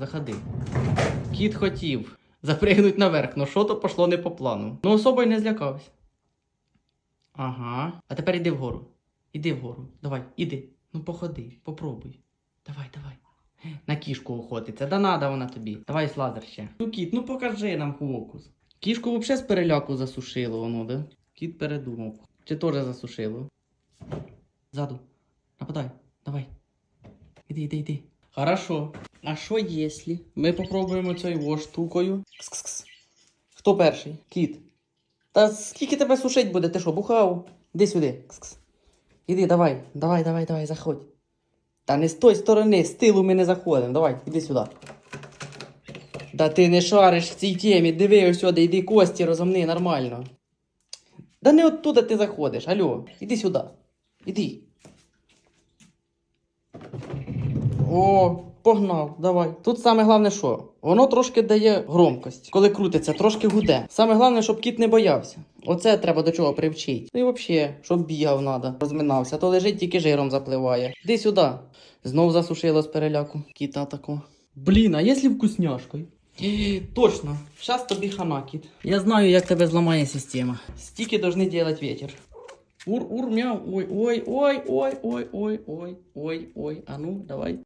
Заходи. Кіт хотів запригнуть наверх, но що то пошло не по плану. Ну особо й не злякався. Ага. А тепер іди вгору. Іди вгору. Давай, іди. Ну походи, попробуй. Давай, давай. На кішку охотиться. Да надо вона тобі. Давай слазер ще. Ну кіт, ну покажи нам фокус. Кішку взагалі з переляку засушило воно, да? Кіт передумав. Чи теж засушило? Ззаду. Нападай. Давай. Іди, іди, іди. Хорошо. А що якщо ми попробуємо цією штукою? Кс-кс-кс. Хто перший? Кіт. Та скільки тебе сушить буде? Ти що, бухав? Іди сюди. Кс-кс. Іди, давай, давай, давай, давай, заходь. Та не з тої сторони, з тилу ми не заходимо. Давай, іди сюди. Та ти не шариш в цій темі, диви сюди, іди кості розомни нормально. Да не оттуда ти заходиш, алло, іди сюди. Іди. О, погнав, давай. Тут саме головне що? Воно трошки дає громкость, коли крутиться, трошки гуде. Саме головне, щоб кіт не боявся. Оце треба до чого привчити. Ну і взагалі, щоб бігав надо, розминався, то лежить тільки жиром запливає. Іди сюди. Знов засушило з переляку. Кіта тако. Блін, а якщо вкусняшкою? Точно, щас тобі хана, кіт. Я знаю, як тебе зламає система. Стільки должны делать ветер. Ур, ур, мяу, ой, ой, ой, ой, ой, ой, ой, ой, ой, а ну, давай.